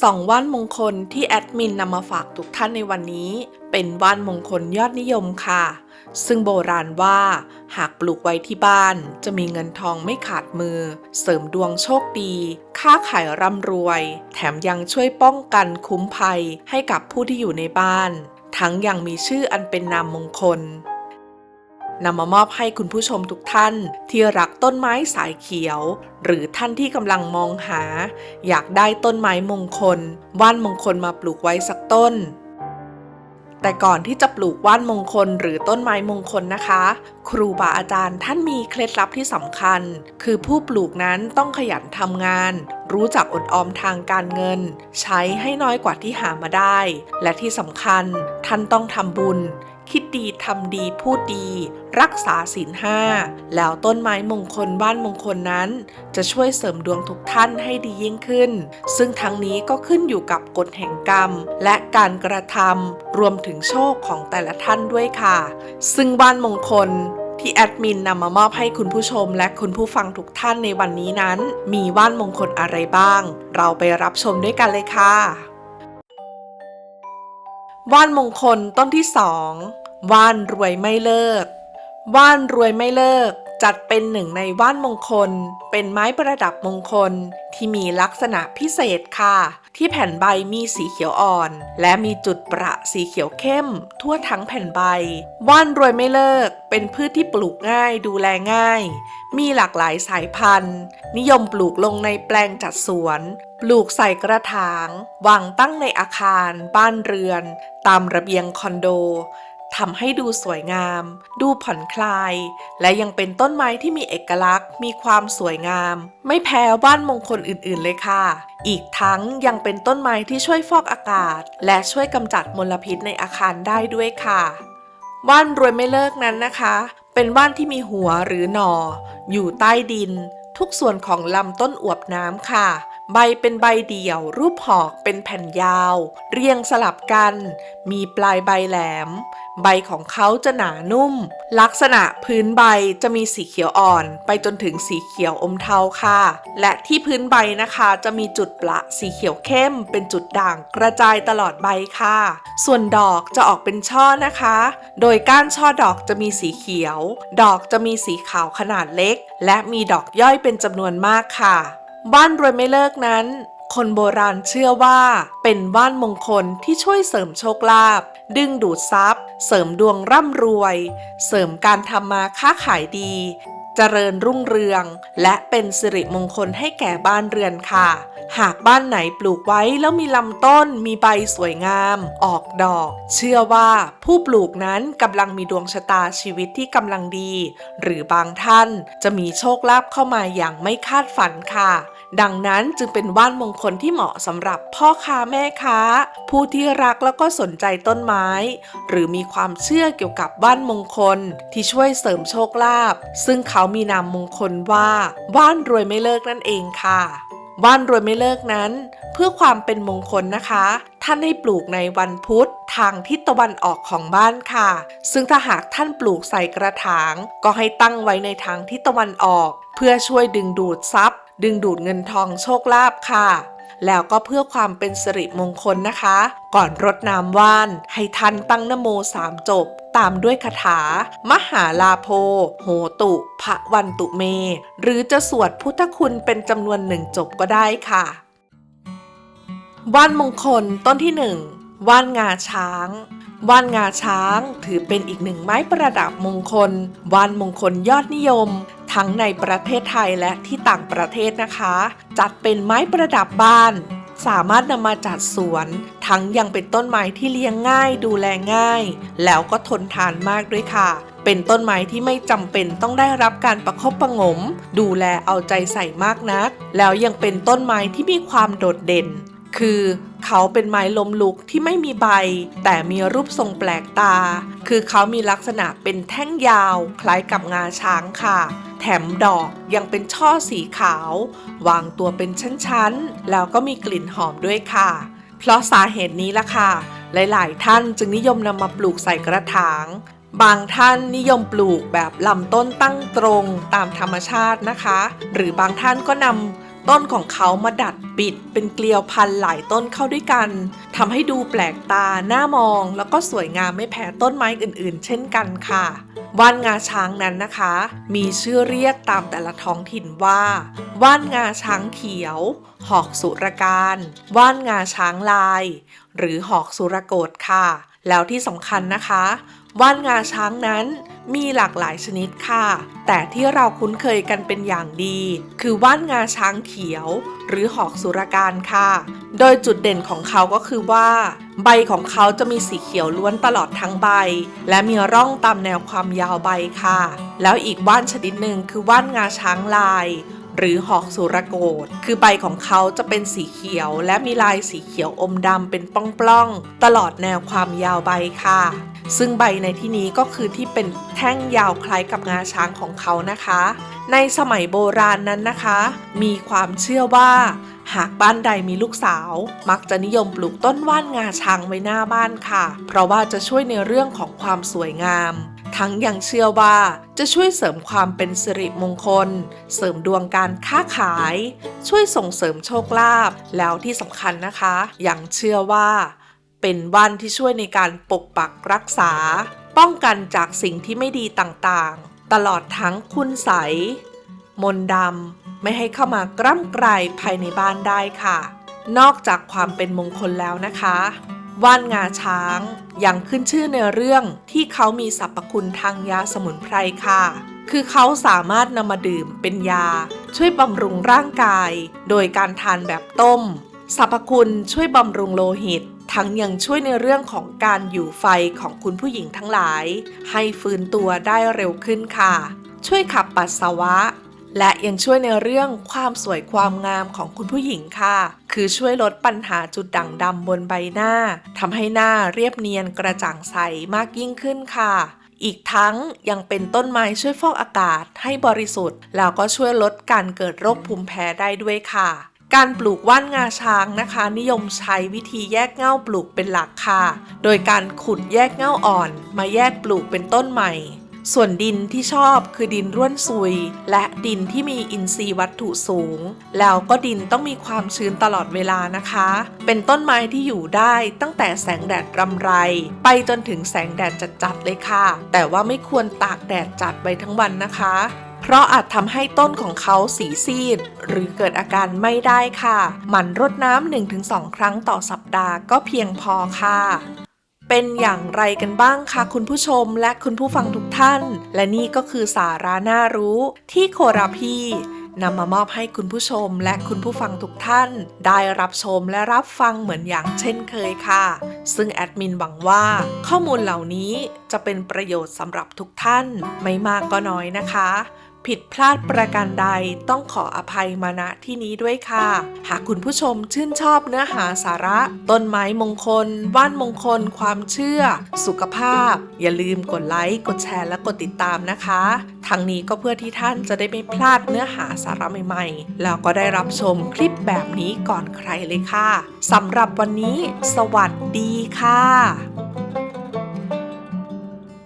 สองว่านมงคลที่แอดมินนำมาฝากทุกท่านในวันนี้ เป็นว่านมงคลยอดนิยมค่ะ ซึ่งโบราณว่า หากปลูกไว้ที่บ้าน จะมีเงินทองไม่ขาดมือ เสริมดวงโชคดี ค้าขายร่ำรวย แถมยังช่วยป้องกันคุ้มภัยให้กับผู้ที่อยู่ในบ้าน ทั้งยังมีชื่ออันเป็นนามมงคล นำมามอบให้คุณผู้ชมทุกท่านที่รักต้นไม้สายเขียว หรือท่านที่กำลังมองหา อยากได้ต้นไม้มงคล ว่านมงคลมาปลูกไว้สักต้น แต่ก่อนที่จะปลูกว่านมงคลหรือต้นไม้มงคลนะคะ ครูบาอาจารย์ท่านมีเคล็ดลับที่สำคัญ คือผู้ปลูกนั้นต้องขยันทำงาน รู้จักอดออมทางการเงิน ใช้ให้น้อยกว่าที่หามาได้ และที่สำคัญท่านต้องทำบุญ คิดดีทำดีพูดดี รักษาศีลห้าแล้วต้นไม้มงคลบ้านมงคลนั้น จะช่วยเสริมดวงทุกท่านให้ดียิ่งขึ้น ซึ่งทั้งนี้ก็ขึ้นอยู่กับกฎแห่งกรรม และการกระทำรวมถึงโชคของแต่ละท่านด้วยค่ะ ซึ่งบ้านมงคลที่แอดมินนำมามอบให้คุณผู้ชมและคุณผู้ฟังทุกท่านในวันนี้นั้น มีว่านมงคลอะไรบ้าง เราไปรับชมด้วยกันเลยค่ะ ว่านมงคลต้นที่สองว่านรวยไม่เลิก ว่านรวยไม่เลิก จัดเป็นหนึ่งในว่านมงคล เป็นไม้ประดับมงคลที่มีลักษณะพิเศษค่ะ ที่แผ่นใบมีสีเขียวอ่อน และมีจุดประสีเขียวเข้ม ทั่วทั้งแผ่นใบ ว่านรวยไม่เลิก เป็นพืชที่ปลูกง่ายดูแลง่าย มีหลากหลายสายพันธุ์ นิยมปลูกลงในแปลงจัดสวน ปลูกใส่กระถาง วางตั้งในอาคาร บ้านเรือน ตามระเบียงคอนโด ทำให้ดูสวยงาม ดูผ่อนคลาย และยังเป็นต้นไม้ที่มีเอกลักษณ์ มีความสวยงาม ไม่แพ้บ้านมงคลอื่นๆเลยค่ะ อีกทั้งยังเป็นต้นไม้ที่ช่วยฟอกอากาศ และช่วยกำจัดมลพิษในอาคารได้ด้วยค่ะว่านรวยไม่เลิกนั้นนะคะ เป็นว่านที่มีหัวหรือหน่อ อยู่ใต้ดิน ทุกส่วนของลำต้นอวบน้ำค่ะ ใบเป็นใบเดี่ยว รูปหอกเป็นแผ่นยาว เรียงสลับกัน มีปลายใบแหลม ใบของเขาจะหนานุ่ม ลักษณะพื้นใบจะมีสีเขียวอ่อน ไปจนถึงสีเขียวอมเทาค่ะ และที่พื้นใบนะคะจะมีจุดประสีเขียวเข้ม เป็นจุดด่างกระจายตลอดใบค่ะ ส่วนดอกจะออกเป็นช่อนะคะ โดยก้านช่อดอกจะมีสีเขียว ดอกจะมีสีขาวขนาดเล็ก และมีดอกย่อยเป็นจำนวนมากค่ะ บ้านรวยไม่เลิกนั้น คนโบราณเชื่อว่า เป็นบ้านมงคลที่ช่วยเสริมโชคลาภดึงดูดทรัพย์ เสริมดวงร่ำรวย เสริมการทำมาค้าขายดี เจริญรุ่งเรือง และเป็นสิริมงคลให้แก่บ้านเรือนค่ะ หากบ้านไหนปลูกไว้แล้วมีลำต้นมีใบสวยงาม ออกดอก เชื่อว่าผู้ปลูกนั้นกำลังมีดวงชะตาชีวิตที่กำลังดี หรือบางท่านจะมีโชคลาภเข้ามาอย่างไม่คาดฝันค่ะ ดังนั้นจึงเป็นว่านมงคลที่เหมาะสำหรับพ่อค้าแม่ค้า ผู้ที่รักแล้วก็สนใจต้นไม้ หรือมีความเชื่อเกี่ยวกับว่านมงคลที่ช่วยเสริมโชคลาภซึ่งเขามีนามมงคลว่าว่านรวยไม่เลิกนั่นเองค่ะว่านรวยไม่เลิกนั้น เพื่อความเป็นมงคลนะคะ ท่านให้ปลูกในวันพุธทางทิศตะวันออกของบ้านค่ะ ซึ่งถ้าหากท่านปลูกใส่กระถาง ก็ให้ตั้งไว้ในทางทิศตะวันออก เพื่อช่วยดึงดูดทรัพย์ ดึงดูดเงินทองโชคลาภค่ะ แล้วก็เพื่อความเป็นสิริมงคลนะคะ ก่อนรดน้ำว่าน ให้ท่านตั้งนโมสามจบ ตามด้วยคาถา มหาลาโพโหตุพระวันตุเม หรือจะสวดพุทธคุณเป็นจำนวนหนึ่งจบก็ได้ค่ะว่านมงคลต้นที่หนึ่งว่านงาช้างว่านงาช้างถือเป็นอีกหนึ่งไม้ประดับมงคลว่านมงคลยอดนิยม ทั้งในประเทศไทยและที่ต่างประเทศนะคะ จัดเป็นไม้ประดับบ้าน สามารถนำมาจัดสวน ทั้งยังเป็นต้นไม้ที่เลี้ยงง่าย ดูแลง่าย แล้วก็ทนทานมากด้วยค่ะ เป็นต้นไม้ที่ไม่จำเป็นต้องได้รับการประคบประงม ดูแลเอาใจใส่มากนัก แล้วยังเป็นต้นไม้ที่มีความโดดเด่น คือเขาเป็นไม้ล้มลุกที่ไม่มีใบ แต่มีรูปทรงแปลกตา คือเขามีลักษณะเป็นแท่งยาว คล้ายกับงาช้างค่ะ แถมดอกยังเป็นช่อสีขาว วางตัวเป็นชั้นๆ แล้วก็มีกลิ่นหอมด้วยค่ะ เพราะสาเหตุนี้ล่ะค่ะ หลายๆ ท่านจึงนิยมนำมาปลูกใส่กระถาง บางท่านนิยมปลูกแบบลำต้นตั้งตรงตามธรรมชาตินะคะ หรือบางท่านก็นำต้นของเขามาดัดปิดเป็นเกลียวพันหลายต้นเข้าด้วยกันทำให้ดูแปลกตาหน่ามอง แล้วก็สวยงามไม่แพ้ต้นไม้อื่นๆ เช่นกันค่ะ ว่านงาช้างนั้นนะคะ มีชื่อเรียกตามแต่ละท้องถิ่นว่า ว่านงาช้างเขียว หอกสุรการ ว่านงาช้างลาย หรือหอกสุรโกดค่ะ แล้วที่สำคัญนะคะ ว่านงาช้างนั้น มีหลากหลายชนิดค่ะ แต่ที่เราคุ้นเคยกันเป็นอย่างดี คือว่านงาช้างเขียว หรือหอกสุรการค่ะ โดยจุดเด่นของเขาก็คือว่า ใบของเขาจะมีสีเขียวล้วนตลอดทั้งใบ และมีร่องตามแนวความยาวใบค่ะ แล้วอีกว่านชนิดหนึ่งคือว่านงาช้างลายหรือหอกสุรโกฏคือใบของเขาจะเป็นสีเขียว และมีลายสีเขียวอมดำเป็นปล้องๆ ตลอดแนวความยาวใบค่ะ ซึ่งใบในที่นี้ก็คือที่เป็นแท่งยาวคล้ายกับงาช้างของเขานะคะ ในสมัยโบราณนั้นนะคะ มีความเชื่อว่า หากบ้านใดมีลูกสาว มักจะนิยมปลูกต้นว่านงาช้างไว้หน้าบ้านค่ะ เพราะว่าจะช่วยในเรื่องของความสวยงามทั้งยังเชื่อว่าจะช่วยเสริมความเป็นสิริมงคล เสริมดวงการค้าขาย ช่วยส่งเสริมโชคลาภแล้วที่สำคัญนะคะ ยังเชื่อว่า เป็นว่านที่ช่วยในการปกปักรักษา ป้องกันจากสิ่งที่ไม่ดีต่างๆ ตลอดทั้งคุณใส มนดำไม่ให้เข้ามากร่ำไกรภายในบ้านได้ค่ะ นอกจากความเป็นมงคลแล้วนะคะ ว่านงาช้างยังขึ้นชื่อในเรื่องที่เขามีสรรพคุณทางยาสมุนไพรค่ะ คือเขาสามารถนำมาดื่มเป็นยา ช่วยบำรุงร่างกาย โดยการทานแบบต้มสรรพคุณช่วยบำรุงโลหิต ทั้งยังช่วยในเรื่องของการอยู่ไฟของคุณผู้หญิงทั้งหลาย ให้ฟื้นตัวได้เร็วขึ้นค่ะ ช่วยขับปัสสาวะ และยังช่วยในเรื่องความสวยความงามของคุณผู้หญิงค่ะ คือช่วยลดปัญหาจุดด่างดำบนใบหน้าทำให้หน้าเรียบเนียนกระจ่างใสมากยิ่งขึ้นค่ะอีกทั้งยังเป็นต้นไม้ช่วยฟอกอากาศให้บริสุทธิ์ แล้วก็ช่วยลดการเกิดโรคภูมิแพ้ได้ด้วยค่ะ การปลูกว่านงาช้างนะคะ นิยมใช้วิธีแยกเง่าปลูกเป็นหลักค่ะ โดยการขุดแยกเง่าอ่อน มาแยกปลูกเป็นต้นใหม่ ส่วนดินที่ชอบคือดินร่วนซุย และดินที่มีอินทรีย์วัตถุสูง แล้วก็ดินต้องมีความชื้นตลอดเวลานะคะ เป็นต้นไม้ที่อยู่ได้ตั้งแต่แสงแดดรำไร ไปจนถึงแสงแดดจัดๆเลยค่ะ แต่ว่าไม่ควรตากแดดจัดไว้ทั้งวันนะคะ เพราะอาจทำให้ต้นของเขาสีซีด หรือเกิดอาการไม่ได้ค่ะ หมั่นรดน้ำ 1-2 ครั้งต่อสัปดาห์ก็เพียงพอค่ะเป็นอย่างไรกันบ้างคะคุณผู้ชมและคุณผู้ฟังทุกท่าน และนี่ก็คือสาระน่ารู้ ที่โคราพีนำมามอบให้คุณผู้ชมและคุณผู้ฟังทุกท่าน ได้รับชมและรับฟังเหมือนอย่างเช่นเคยค่ะ ซึ่งแอดมินหวังว่า ข้อมูลเหล่านี้จะเป็นประโยชน์สำหรับทุกท่าน ไม่มากก็น้อยนะคะ ผิดพลาดประการใดต้องขออภัยมาณที่นี้ด้วยค่ะ หากคุณผู้ชมชื่นชอบเนื้อหาสาระ ต้นไม้มงคล ว่านมงคล ความเชื่อ สุขภาพ อย่าลืมกดไลค์ กดแชร์ และกดติดตามนะคะทั้งนี้ก็เพื่อที่ท่านจะได้ไม่พลาดเนื้อหาสาระใหม่ๆ แล้วก็ได้รับชมคลิปแบบนี้ก่อนใครเลยค่ะสำหรับวันนี้ สวัสดีค่ะ